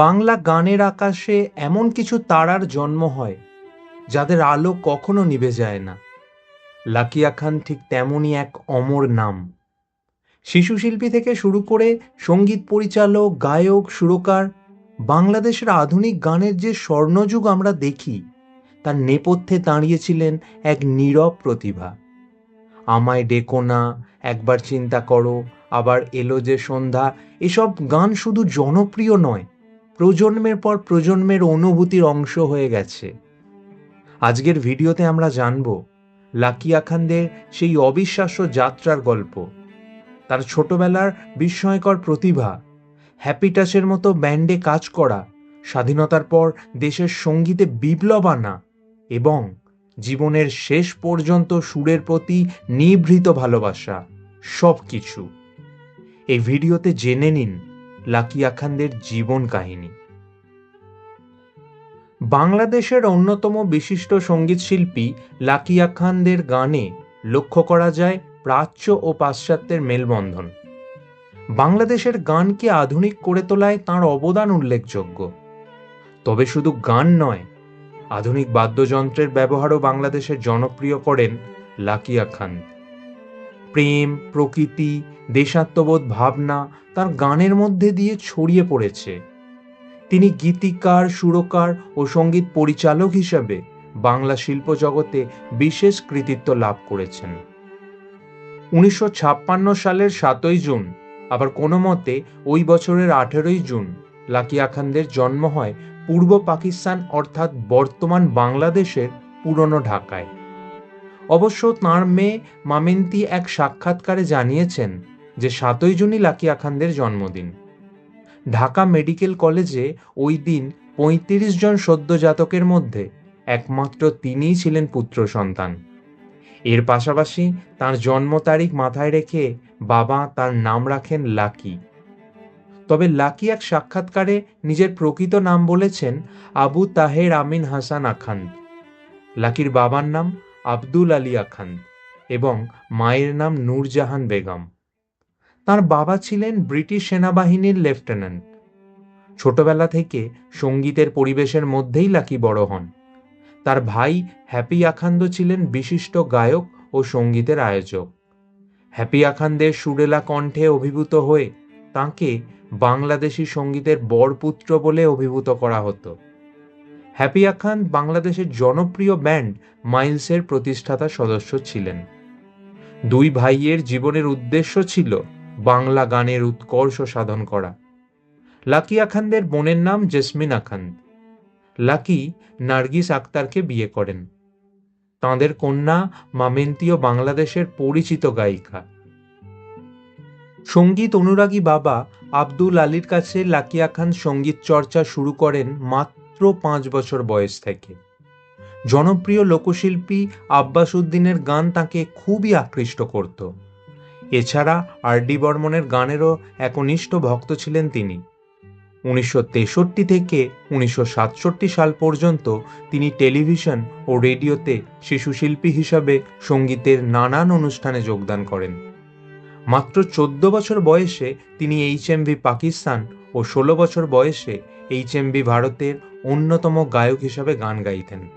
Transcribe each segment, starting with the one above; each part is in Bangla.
বাংলা গানের আকাশে এমন কিছু তারার জন্ম হয়, যাদের আলো কখনো নিভে যায় না। লাকিয়া খান ঠিক তেমনই এক অমর নাম। শিশু শিল্পী থেকে শুরু করে সংগীত পরিচালক, গায়ক, সুরকার, বাংলাদেশের আধুনিক গানের যে স্বর্ণযুগ আমরা দেখি, তার নেপথ্যে দাঁড়িয়েছিলেন এক নীরব প্রতিভা। আমায় ডেকো না, একবার চিন্তা করো, আবার এলো যে সন্ধ্যা, এসব গান শুধু জনপ্রিয় নয় প্রজন্মের পর প্রজন্মের অনুভূতির অংশ হয়ে গেছে। আজকের ভিডিওতে আমরা জানব লাকিয়া খানদের সেই অবিশ্বাস্য যাত্রার গল্প। তার ছোটবেলার বিস্ময়কর প্রতিভা হ্যাপিটাসের মতো ব্যান্ডে কাজ করা, স্বাধীনতার পর দেশের সঙ্গীতে বিপ্লব আনা এবং জীবনের শেষ পর্যন্ত সুরের প্রতি নিভৃত ভালোবাসা সব কিছু এই ভিডিওতে জেনে নিন লাকিয়া খানদের জীবন কাহিনী। বাংলাদেশের অন্যতম বিশিষ্ট সংগীত শিল্পী লাকিয়া খানদের গানে লক্ষ্য করা যায় প্রাচ্য ও পাশ্চাত্যের মেলবন্ধন। বাংলাদেশের গানকে আধুনিক করে তোলায় তাঁর অবদান উল্লেখযোগ্য। তবে শুধু গান নয়, আধুনিক বাদ্যযন্ত্রের ব্যবহারও বাংলাদেশে জনপ্রিয় করেন লাকিয়া খান। প্রেম, প্রকৃতি, দেশাত্মবোধ ভাবনা তার গানের মধ্যে দিয়ে ছড়িয়ে পড়েছে। তিনি গীতিকার, সুরকার ও সংগীত পরিচালক হিসেবে বাংলা শিল্প জগতে বিশেষ কৃতিত্ব লাভ করেছেন। উনিশশো ছাপ্পান্ন সালের সাতই জুন, আবার কোনো মতে ওই বছরের আঠেরোই জুন লাকিয়া খানদের জন্ম হয় পূর্ব পাকিস্তান অর্থাৎ বর্তমান বাংলাদেশের পুরনো ঢাকায়। অবশ্য তাঁর মেয়ে মামেন্তি এক সাক্ষাৎকারে জানিয়েছেন যে সাতই জুনই লাকিয়া খানদের জন্মদিন। ঢাকা মেডিকেল কলেজে ওই দিন পঁয়ত্রিশ জন সদ্যজাতকের মধ্যে একমাত্র তিনিই ছিলেন পুত্র সন্তান। এর পাশাপাশি তার জন্ম তারিখ মাথায় রেখে বাবা তার নাম রাখেন লাকি। তবে লাকি এক সাক্ষাৎকারে নিজের প্রকৃত নাম বলেছেন আবু তাহের আমিন হাসান আখান্দ লাকির বাবার নাম আব্দুল আলী আখান এবং মায়ের নাম নূরজাহান বেগম। তার বাবা ছিলেন ব্রিটিশ সেনাবাহিনীর লেফটেন্যান্ট। ছোটবেলা থেকে সঙ্গীতের পরিবেশের মধ্যেই লাকি বড় হন। তার ভাই হ্যাপি আখান্দ ছিলেন বিশিষ্ট গায়ক ও সঙ্গীতের আয়োজক। হ্যাপি আখান্দের সুরেলা কণ্ঠে অভিভূত হয়ে তাঁকে বাংলাদেশি সঙ্গীতের বরপুত্র বলে অভিভূত করা হতো। হ্যাপি আখান্দ বাংলাদেশের জনপ্রিয় ব্যান্ড মাইলসের প্রতিষ্ঠাতা সদস্য ছিলেন। দুই ভাইয়ের জীবনের উদ্দেশ্য ছিল বাংলা গানের উৎকর্ষ সাধন করা। লাকি আখান্দের বোনের নাম জেসমিন আখান্দ লাকি নার্গিস আক্তারকে বিয়ে করেন। তাঁদের কন্যা মামেন্তীয় বাংলাদেশের পরিচিত গায়িকা। সংগীত অনুরাগী বাবা আব্দুল আলীর কাছে লাকিয়া খান সংগীত চর্চা শুরু করেন মাত্র পাঁচ বছর বয়স থেকে। জনপ্রিয় লোকশিল্পী আব্বাস উদ্দিনের গান তাকে খুবই আকৃষ্ট করত। এছাড়া আর ডি বর্মনের গানেরও একনিষ্ঠ ভক্ত ছিলেন তিনি। উনিশশো তেষট্টি থেকে উনিশশো সাতষট্টি সাল পর্যন্ত তিনি টেলিভিশন ও রেডিওতে শিশু শিল্পী হিসাবে সঙ্গীতের নানান অনুষ্ঠানে যোগদান করেন। মাত্র চোদ্দ বছর বয়সে তিনি এইচ এইচএমভি পাকিস্তান ও ষোলো বছর বয়সে এইচ এইচএমভি ভারতের অন্যতম গায়ক হিসাবে গান গাইতেন।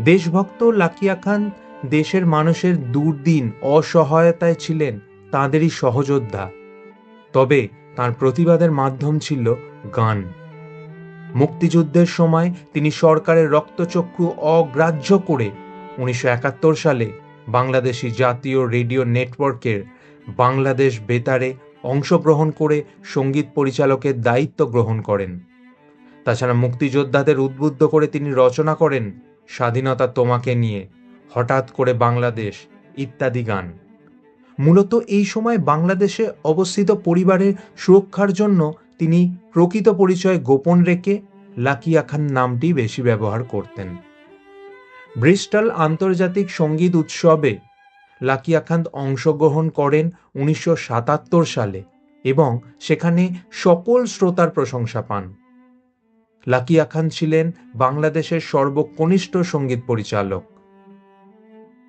দেশভক্ত লাকিয়া খান দেশের মানুষের দুর্দিন, অসহায়তায় ছিলেন তাঁদেরই সহযোদ্ধা। তবে তার প্রতিবাদের মাধ্যম ছিল গান। মুক্তিযুদ্ধের সময় তিনি সরকারের রক্তচক্ষু অগ্রাহ্য করে উনিশশো একাত্তর সালে বাংলাদেশি জাতীয় রেডিও নেটওয়ার্কের বাংলাদেশ বেতারে অংশগ্রহণ করে সংগীত পরিচালকের দায়িত্ব গ্রহণ করেন। তাছাড়া মুক্তিযোদ্ধাদের উদ্বুদ্ধ করে তিনি রচনা করেন স্বাধীনতা তোমাকে নিয়ে, হঠাৎ করে বাংলাদেশ, ইত্যাদি গান। মূলত এই সময় বাংলাদেশে অবস্থিত পরিবারের সুরক্ষার জন্য তিনি প্রকৃত পরিচয় গোপন রেখে লাকিয়া খান নামটি বেশি ব্যবহার করতেন। ব্রিস্টল আন্তর্জাতিক সংগীত উৎসবে লাকিয়া খান অংশগ্রহণ করেন উনিশশো সাতাত্তর সালে এবং সেখানে সকল শ্রোতার প্রশংসা পান। লাকিয়া খান ছিলেন বাংলাদেশের সর্বকনিষ্ঠ সংগীত পরিচালক।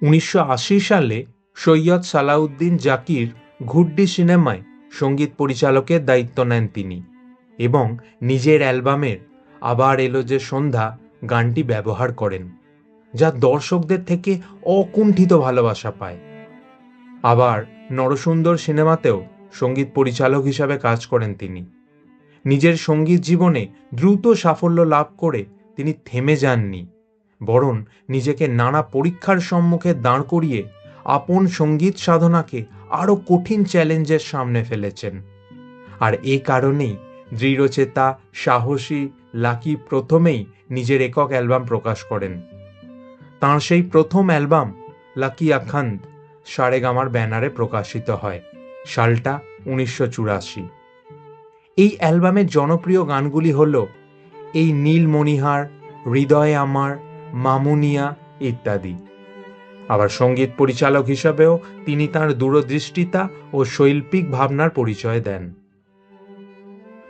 উনিশশো আশি সালে সৈয়দ সালাউদ্দিন জাকির ঘুড্ডি সিনেমায় সংগীত পরিচালকের দায়িত্ব নেন তিনি এবং নিজের অ্যালবামের আবার এলো যে সন্ধ্যা গানটি ব্যবহার করেন, যা দর্শকদের থেকে অকুণ্ঠিত ভালোবাসা পায়। আবার নরসুন্দর সিনেমাতেও সংগীত পরিচালক হিসাবে কাজ করেন তিনি। নিজের সংগীত জীবনে দ্রুত সাফল্য লাভ করে তিনি থেমে যাননি। বরং নিজেকে নানা পরীক্ষার সম্মুখে দাঁড় করিয়ে আপন সংগীত সাধনাকে আরও কঠিন চ্যালেঞ্জের সামনে ফেলেছেন। আর এ কারণেই দৃঢ়চেতা, সাহসী লাকি প্রথমেই নিজের একক অ্যালবাম প্রকাশ করেন। তাঁর সেই প্রথম অ্যালবাম, লাকি আখান্দ, সারেগামার ব্যানারে প্রকাশিত হয়, সালটা উনিশশো চুরাশি। এই অ্যালবামের জনপ্রিয় গানগুলি হল এই নীল মণিহার, হৃদয়ে আমার, মামুনিয়া ইত্যাদি। আবার সংগীত পরিচালক হিসাবেও তিনি তার দূরদৃষ্টিতা ও শৈল্পিক ভাবনার পরিচয় দেন।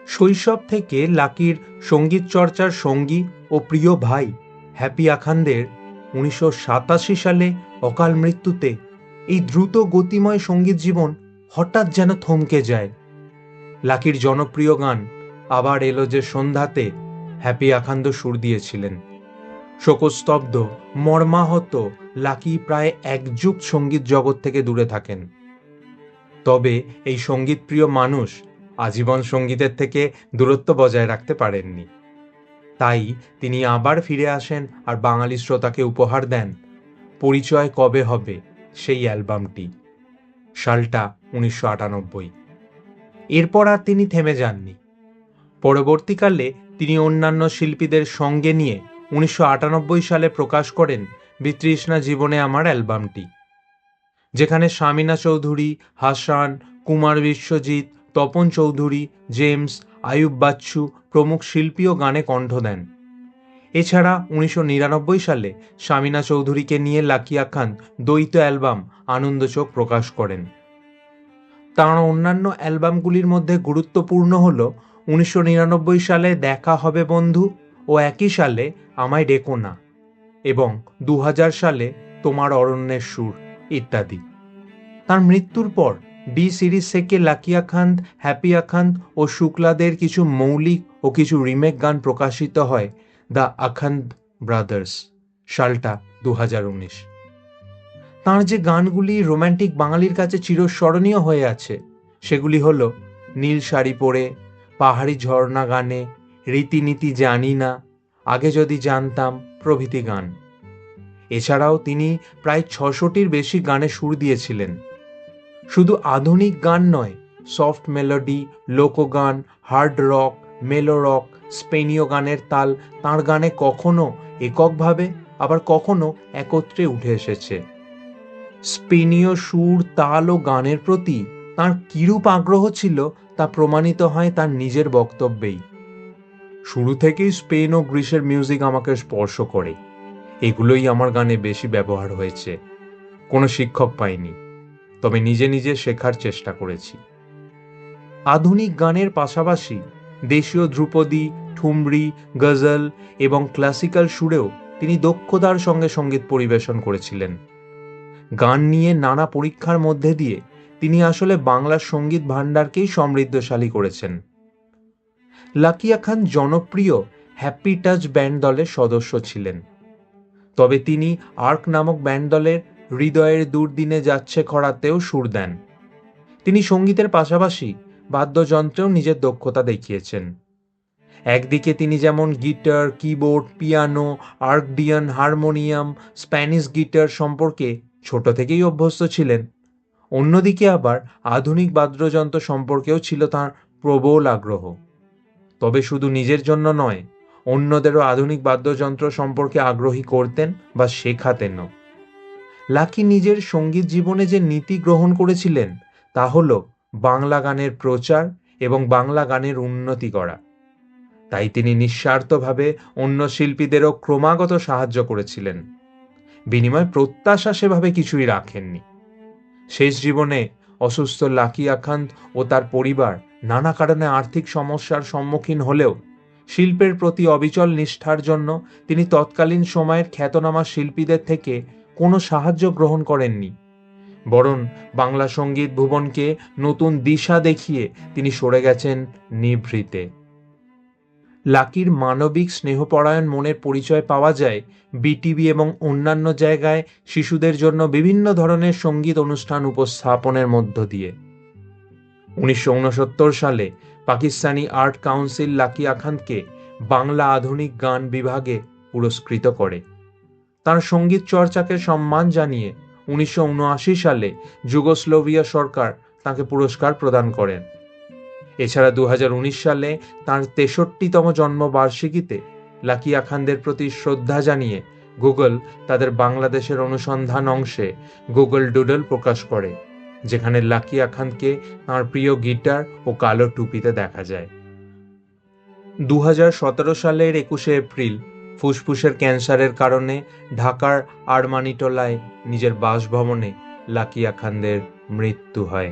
শৈশব থেকে লাকির সংগীত চর্চার সঙ্গী ও প্রিয় ভাই হ্যাপি আখান্দের উনিশশো সাতাশি সালে অকাল মৃত্যুতে এই দ্রুত গতিময় সংগীত জীবন হঠাৎ যেন থমকে যায়। লাকির জনপ্রিয় গান আবার এলো যে সন্ধ্যাতে হ্যাপি আখান্দ সুর দিয়েছিলেন। শোকস্তব্ধ, মর্মাহত লাকি প্রায় এক যুগ সংগীত জগৎ থেকে দূরে থাকেন। তবে এই সঙ্গীতপ্রিয় মানুষ আজীবন সঙ্গীতের থেকে দূরত্ব বজায় রাখতে পারেননি। তাই তিনি আবার ফিরে আসেন আর বাঙালি শ্রোতাকে উপহার দেন, পরিচয় কবে হবে সেই অ্যালবামটি। সালটা উনিশশো আটানব্বই। এরপর আর তিনি থেমে যাননি। পরবর্তীকালে তিনি অন্যান্য শিল্পীদের সঙ্গে নিয়ে উনিশশো আটানব্বই সালে প্রকাশ করেন বিতৃষ্ণা জীবনে আমার অ্যালবামটি, যেখানে শামিনা চৌধুরী, হাসান, কুমার বিশ্বজিৎ, তপন চৌধুরী, জেমস, আয়ুব বাচ্চু প্রমুখ শিল্পীও গানে কণ্ঠ দেন। এছাড়া উনিশশো নিরানব্বই সালে শামিনা চৌধুরীকে নিয়ে লাকিয়া খান দ্বৈত অ্যালবাম আনন্দচোখ প্রকাশ করেন। তাঁর অন্যান্য অ্যালবামগুলির মধ্যে গুরুত্বপূর্ণ হল উনিশশো নিরানব্বই সালে দেখা হবে বন্ধু ও একই সালে আমায় ডেকো না এবং দু হাজার সালে তোমার অরণ্যের সুর ইত্যাদি। তার মৃত্যুর পর ডি সিরিজ থেকে লাকিয়া খান্দ হ্যাপি আখান্দ ও শুক্লাদের কিছু মৌলিক ও কিছু রিমেক গান প্রকাশিত হয় দ্য আখান্দ ব্রাদার্স, সালটা দু হাজার উনিশ। তাঁর যে গানগুলি রোম্যান্টিক বাঙালির কাছে চিরস্মরণীয় হয়ে আছে, সেগুলি হল নীল শাড়ি পরে, পাহাড়ি ঝর্ণা গানে, রীতিনীতি জানি না, আগে যদি জানতাম প্রভৃতি গান। এছাড়াও তিনি প্রায় ছশোটির বেশি গানে সুর দিয়েছিলেন। শুধু আধুনিক গান নয়, সফট মেলোডি, লোকগান, হার্ড রক, মেলো রক, স্পেনীয় গানের তাল তাঁর গানে কখনো এককভাবে, আবার কখনো একত্রে উঠে এসেছে। স্পেনীয় সুর, তাল ও গানের প্রতি তাঁর কিরূপ আগ্রহ ছিল তা প্রমাণিত হয় তার নিজের বক্তব্যেই। শুরু থেকেই স্পেন ও গ্রিসের মিউজিক আমাকে স্পর্শ করে। এগুলোই আমার গানে বেশি ব্যবহার হয়েছে। কোনো শিক্ষক পাইনি, তবে নিজে নিজে শেখার চেষ্টা করেছি। আধুনিক গানের পাশাপাশি দেশীয় ধ্রুপদী, ঠুমরি, গজল এবং ক্লাসিক্যাল সুরেও তিনি দক্ষতার সঙ্গে সংগীত পরিবেশন করেছিলেন। গান নিয়ে নানা পরীক্ষার মধ্যে দিয়ে তিনি আসলে বাংলার সংগীত ভাণ্ডারকেই সমৃদ্ধশালী করেছেন। লাকিয়া খান জনপ্রিয় হ্যাপি টাচ ব্যান্ড দলের সদস্য ছিলেন। তবে তিনি আর্ক নামক ব্যান্ড দলের হৃদয়ের দুর্দিনে যাচ্ছে খরাতেও সুর দেন। তিনি সঙ্গীতের পাশাপাশি বাদ্যযন্ত্রেও নিজের দক্ষতা দেখিয়েছেন। একদিকে তিনি যেমন guitar, keyboard, piano, accordion, harmonium, Spanish guitar সম্পর্কে ছোট থেকেই অভ্যস্ত ছিলেন। অন্যদিকে আবার আধুনিক বাদ্যযন্ত্র সম্পর্কেও ছিল তাঁর প্রবল আগ্রহ। তবে শুধু নিজের জন্য নয়, অন্যদেরও আধুনিক বাদ্যযন্ত্র সম্পর্কে আগ্রহী করতেন বা শেখাতেনও। লাকি নিজের সংগীত জীবনে যে নীতি গ্রহণ করেছিলেন, তা হল বাংলা গানের প্রচার এবং বাংলা গানের উন্নতি করা। তাই তিনি নিঃস্বার্থভাবে অন্য শিল্পীদেরও ক্রমাগত সাহায্য করেছিলেন। বিনিময় প্রত্যাশা সেভাবে কিছুই রাখেননি। শেষ জীবনে অসুস্থ লাকি আখান্ত ও তার পরিবার নানা কারণে আর্থিক সমস্যার সম্মুখীন হলেও শিল্পের প্রতি অবিচল নিষ্ঠার জন্য তিনি তৎকালীন সময়ের খ্যাতনামা শিল্পীদের থেকে কোনো সাহায্য গ্রহণ করেননি। বরং বাংলা সংগীত ভুবনকে নতুন দিশা দেখিয়ে তিনি সরে গেছেন নিভৃতে। লাকির মানবিক স্নেহপরায়ণ মনের পরিচয় পাওয়া যায় বিটিভি এবং অন্যান্য জায়গায় শিশুদের জন্য বিভিন্ন ধরনের সংগীত অনুষ্ঠান উপস্থাপনের মধ্য দিয়ে। উনিশশো উনসত্তর সালে পাকিস্তানি আর্ট কাউন্সিল লাকি আখানকে বাংলা আধুনিক গান বিভাগে পুরস্কৃত করে। তার সংগীত চর্চাকে সম্মান জানিয়ে উনিশশো উনআশি সালে যুগোস্লোভিয়া সরকার তাকে পুরস্কার প্রদান করেন। এছাড়া দু হাজার উনিশ সালে তাঁর তেষট্টিতম জন্মবার্ষিকীতে লাকি আখানদের প্রতি শ্রদ্ধা জানিয়ে গুগল তাদের বাংলাদেশের অনুসন্ধান অংশে গুগল ডুডল প্রকাশ করে, যেখানে লাকি আখানকে তাঁর প্রিয় গিটার ও কালো টুপিতে দেখা যায়। দু হাজার সতেরো সালের একুশে এপ্রিল ফুসফুসের ক্যান্সারের কারণে ঢাকার আরমানিটোলায় নিজের বাসভবনে লাকিয়া খানদের মৃত্যু হয়।